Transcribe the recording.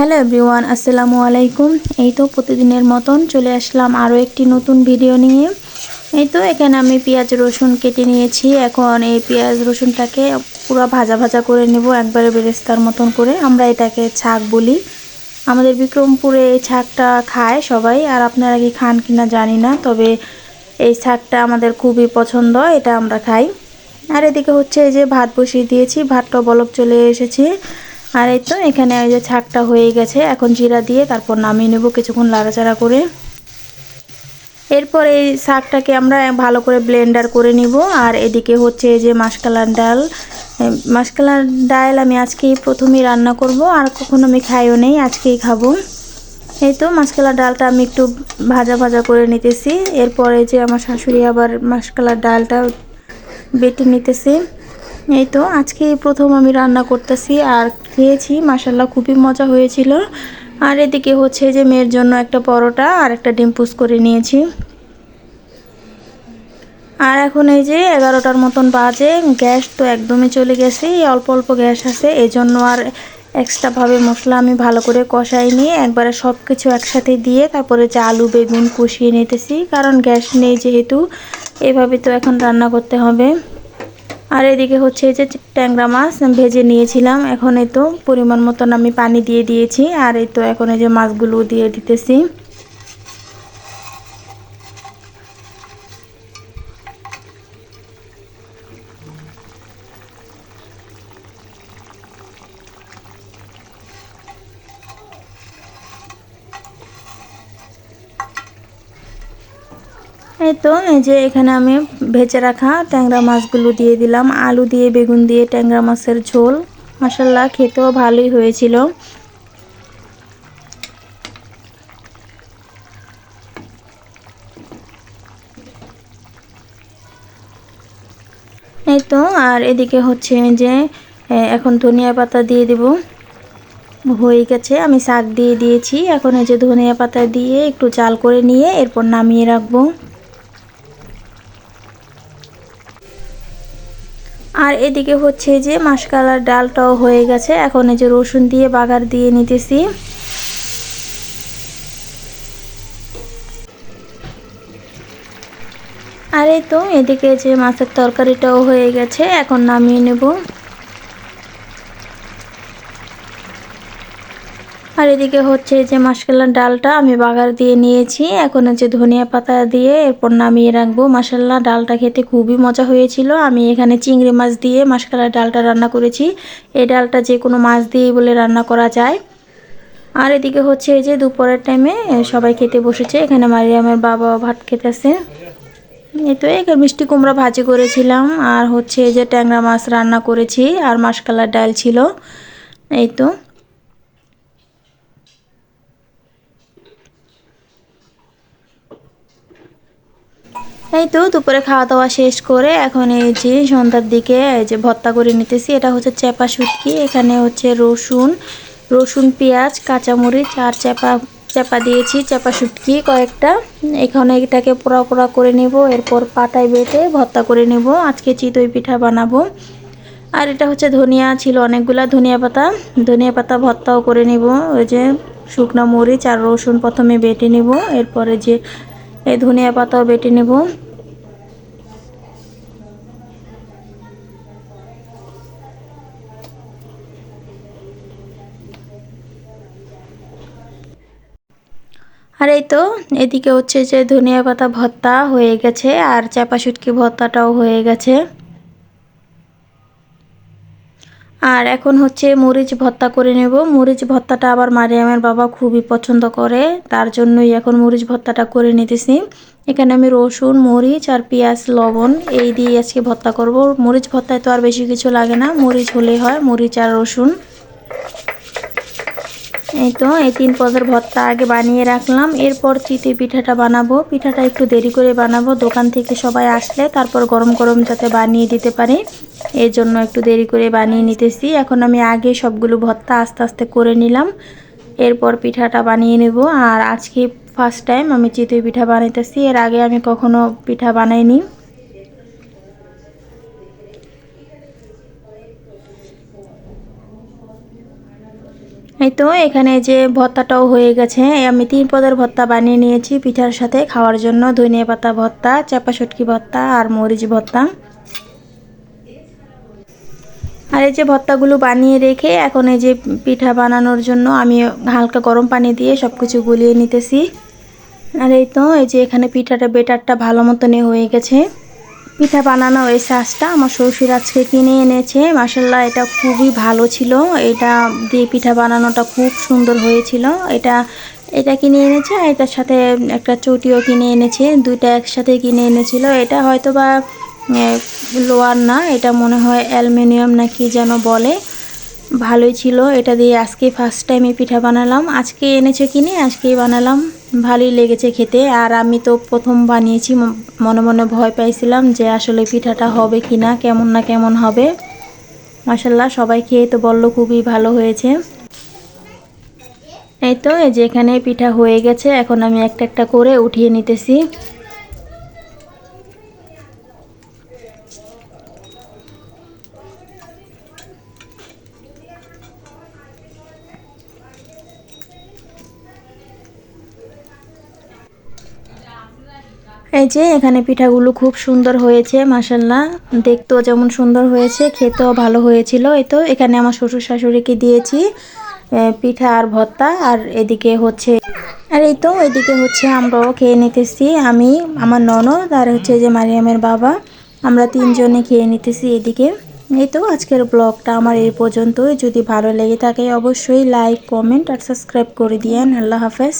Hello everyone, আসসালামু আলাইকুম। এই তো প্রতিদিনের মতন চলে আসলাম আরও একটি নতুন ভিডিও নিয়ে। এই তো এখানে আমি পেঁয়াজ রসুন কেটে নিয়েছি। এখন এই পেঁয়াজ রসুনটাকে পুরো ভাজা ভাজা করে নেব, একবারে বেরেস্তার মতন করে। আমরা এটাকে ছাক বলি। আমাদের বিক্রমপুরে এই ছাকটা খায় সবাই, আর আপনারা কি খান কিনা জানি না, তবে এই ছাকটা আমাদের খুবই পছন্দ, এটা আমরা খাই। আর এদিকে হচ্ছে এই যে ভাত বসিয়ে দিয়েছি ভাতটা বলক চলে এসেছে। আর এই তো, এখানে ওই যে ছাকটা হয়ে গেছে। এখন জিরা দিয়ে তারপর নামিয়ে নেব কিছুক্ষণ লাড়াচাড়া করে। এরপর এই শাকটাকে আমরা ভালো করে ব্লেন্ডার করে নিব। আর এদিকে হচ্ছে যে মাসকালার ডাল। মাসকালার ডাল আমি আজকেই প্রথমেই রান্না করব, আর কখনো আমি খাইও নেই, আজকেই খাব। এই তো, মাসকালার ডালটা আমি একটু ভাজা ভাজা করে নিতেছি। এরপরে যে আমার শাশুড়ি আবার মাসকালার ডালটা বেটে নিতেছে। এই তো আজকে প্রথম আমি রান্না করতেছি। আর খেয়েছি মাসাল্লাহ খুবই মজা হয়েছিল। আর এদিকে হচ্ছে যে মেয়ের জন্য একটা পরোটা আর একটা ডিম পুস করে নিয়েছি। আর এখন এই যে এগারোটার মতন বাজে, গ্যাস তো একদমই চলে গেছে অল্প অল্প গ্যাস আছে এই জন্য আর এক্সট্রাভাবে মশলা আমি ভালো করে কষাই নিয়ে একবারে সব কিছু একসাথে দিয়ে তারপরে যে আলু, বেগুন কষিয়ে নিতেছি, কারণ গ্যাস নেই যেহেতু, এভাবে তো এখন রান্না করতে হবে। আর এদিকে হচ্ছে এই যে ট্যাংরা মাছ ভেজে নিয়েছিলাম। এখন এই তো পরিমাণ মতন আমি পানি দিয়ে দিয়েছি। আর এই তো এখন এই যে মাছগুলো দিয়ে দিতেছি। এই তো, এই যে এখানে আমি ভেজে রাখা ট্যাংরা মাছগুলো দিয়ে দিলাম। আলু দিয়ে, বেগুন দিয়ে, ট্যাংরা মাছের ঝোল। মাসাল্লাহ খেতেও ভালোই হয়েছিল। এই তো, আর এদিকে হচ্ছে যে এখন ধনিয়া পাতা দিয়ে দেব। হয়ে গেছে, আমি শাক দিয়ে দিয়েছি। এখন এই যে ধনিয়া পাতা দিয়ে একটু চাল করে নিয়ে এরপর নামিয়ে রাখব। আর এদিকে হচ্ছে যে মাসকালার ডালটাও হয়ে গেছে। এখন এই যে রসুন দিয়ে বাগার দিয়ে নিতেছি। আর এই তো এদিকে যে মাছের তরকারিটাও হয়ে গেছে, এখন নামিয়ে নেব। আর এদিকে হচ্ছে যে মাসকালার ডালটা আমি বাগার দিয়ে নিয়েছি। এখন হচ্ছে ধনিয়া পাতা দিয়ে এরপর নামিয়ে রাখব। মাসাল্লা ডালটা খেতে খুবই মজা হয়েছিল। আমি এখানে চিংড়ি মাছ দিয়ে মাসকালার ডালটা রান্না করেছি। এই ডালটা যে কোনো মাছ দিয়েই বলে রান্না করা যায়। আর এদিকে হচ্ছে এই যে দুপুরের টাইমে সবাই খেতে বসেছে। এখানে মারিয়ামের বাবা ভাত খেতেছে। এই তো এখানে মিষ্টি কুমড়া ভাজি করেছিলাম। আর হচ্ছে এই যে ট্যাংরা মাছ রান্না করেছি। আর মাসকালার ডাল ছিল। এই তো। এই তো দুপুরে খাওয়া দাওয়া শেষ করে এখন এই যে সন্ধ্যার দিকে এই যে ভর্তা করে নিতেছি। এটা হচ্ছে চেপা শুটকি, এখানে হচ্ছে রসুন রসুন, পেঁয়াজ, কাঁচামরিচ আর চেপা চেপা দিয়েছি, চেপা শুটকি কয়েকটা। এখানে এটাকে পোড়া পোড়া করে নেব, এরপর পাটায় বেটে ভর্তা করে নেব। আজকে চিতই পিঠা বানাবো। আর এটা হচ্ছে ধনিয়া ছিল অনেকগুলা ধনিয়া পাতা। ধনিয়া পাতা ভর্তাও করে নেব, ওই যে শুকনো মরিচ আর রসুন প্রথমে বেটে নেব, এরপরে যে এই ধনিয়া পাতাও বেটে নেব। আর এই তো, এদিকে হচ্ছে যে ধনিয়া পাতা ভর্তা হয়ে গেছে, আর চাপা শুটকি ভর্তাটাও হয়ে গেছে। আর এখন হচ্ছে মরিচ ভর্তা করে নেব। মরিচ ভর্তাটা আবার মারিয়ামের বাবা খুবই পছন্দ করে, তার জন্যই এখন মরিচ ভর্তাটা করে নিতেছি। এখানে আমি রসুন, মরিচ আর পেঁয়াজ, লবণ এই দিয়ে আজকে ভর্তা করব। মরিচ ভর্তায় তো আর বেশি কিছু লাগে না, মরিচ হলেই হয়, মরিচ আর রসুন। এই তো, এই তিন পদের ভর্তা আগে বানিয়ে রাখলাম। এরপর চিতই পিঠাটা বানাবো। পিঠাটা একটু দেরি করে বানাবো। দোকান থেকে সবাই আসলে তারপর গরম গরম যাতে বানিয়ে দিতে পারে। এর জন্য একটু দেরি করে বানিয়ে নিতেছি। এখন আমি আগে সবগুলো ভর্তা আস্তে আস্তে করে নিলাম। এরপর পিঠাটা বানিয়ে নেব। আর আজকে ফার্স্ট টাইম আমি চিতই পিঠা বানাইতেছি। এর আগে আমি কখনো পিঠা বানাইনি। এই তো, এখানে যে ভর্তাটাও হয়ে গেছে। আমি তিন পদের ভর্তা বানিয়ে নিয়েছি পিঠার সাথে খাওয়ার জন্য। ধনিয়া পাতা ভর্তা, চাপা শুটকি ভর্তা আর মরিচ ভর্তা। আর এই যে ভর্তাগুলো বানিয়ে রেখে এখন এই যে পিঠা বানানোর জন্য আমি হালকা গরম পানি দিয়ে সব কিছু গুলিয়ে নিতেছি। আর এই তো, এই যে এখানে পিঠাটা, বেটারটা ভালো মতনই হয়ে গেছে। পিঠা বানানো এই সাজটা আমার শ্বশুর আজকে কিনে এনেছে। মাসাল্লাহ এটা খুবই ভালো ছিল। এটা দিয়ে পিঠা বানানোটা খুব সুন্দর হয়েছিল। এটা এটা কিনে এনেছে আর এটার সাথে একটা চটিও কিনে এনেছে। দুইটা একসাথে কিনে এনেছিল। এটা হয়তো বা লোয়ার না, এটা মনে হয় অ্যালমিনিয়াম না কি যেন বলে। ভালোই ছিল। এটা দিয়ে আজকে ফার্স্ট টাইমে পিঠা বানালাম। আজকে এনেছে কিনে, আজকেই বানালাম। ভালোই লেগেছে খেতে। আর আমি তো প্রথম বানিয়েছি মনে মনে ভয় পাইছিলাম যে আসলে পিঠাটা হবে কি না কেমন না কেমন হবে। মাসাল্লাহ সবাই খেয়ে তো বলল খুবই ভালো হয়েছে। এই তো, এই যে এখানে পিঠা হয়ে গেছে, এখন আমি একটা একটা করে উঠিয়ে নিতেছি। এই যে এখানে পিঠাগুলো খুব সুন্দর হয়েছে মাসাল্লাহ দেখতেও যেমন সুন্দর হয়েছে, খেতেও ভালো হয়েছিল। এই তো এখানে আমার শ্বশুর শাশুড়িকে দিয়েছি পিঠা আর ভর্তা, আর এদিকে হচ্ছে আর এই তো এদিকে হচ্ছে আমরাও খেয়ে নিতেছি। আমি, আমার ননদ আর হচ্ছে যে মারিয়ামের বাবা, আমরা তিনজনে খেয়ে নিতেছি এদিকে। এই তো আজকের ব্লগটা আমার এই পর্যন্তই। যদি ভালো লেগে থাকে অবশ্যই লাইক, কমেন্ট আর সাবস্ক্রাইব করে দিয়েন। আল্লাহ হাফেজ।